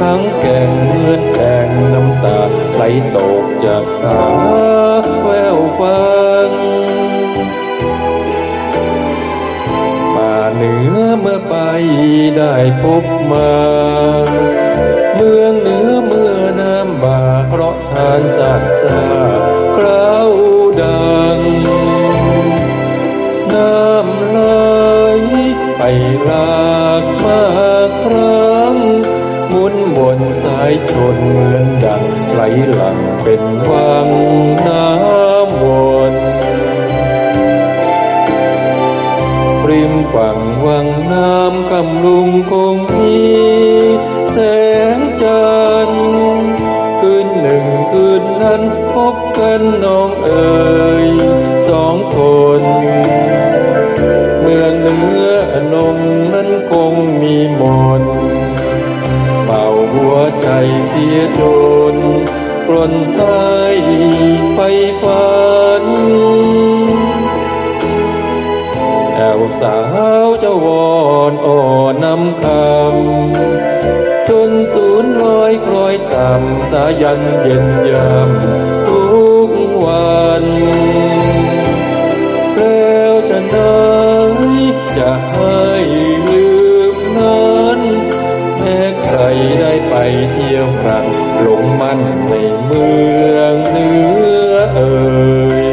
ทั้งแก่งเลือนแดงน้ำตาไหลตกจากตาแววฟังป่าเหนือเมื่อไปได้พบมา เมืองเหนือเมื่อน้ำบากเพราะทานสาดสาครา ชนเหมือนดังไหลหลังเป็นวังน้ำวนริมฝั่งวังน้ำกำลุงคงมีแสงจันทร์คืนหนึ่งคืนนั้นพบกันน้องเอ๋ยสองคน เมืองเหนือนมนั้นคงมีมน หัวใจเสียจนปลนหายไฟฝันแอวสาวเจ้าวอนอ่อนำคำจนศูนย์ลอยคล้อยต่ำสายันเย็นยำทุกวันแล้วจะไหนจะให้ ได้ไปเที่ยวกันหลงมันในเมืองเหนือเอ่ย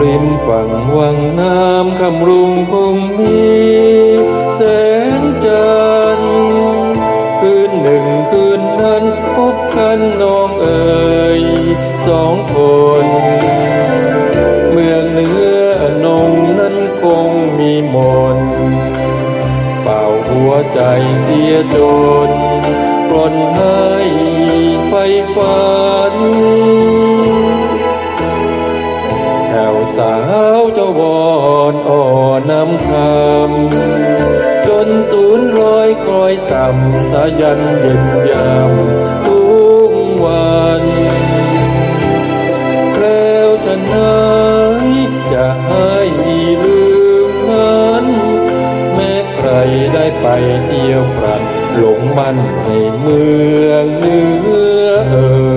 ริมฝั่งวังน้ำคำรุงคงมี นน้องเอ๋ยสองคน เมืองเนื้อนงนั้นคงมีมน เป่าหัวใจเสียจนปลนให้ไฟฝันแถวสาวเจ้าวอนอ่อนำคำจนศูนย์รอยคล้อยต่ำสายันเย็นยามายจะให้ลืมนั้นแม้ใครได้ไปเที่ยวปรันหลงมันในเมืองเหนือเอ่ย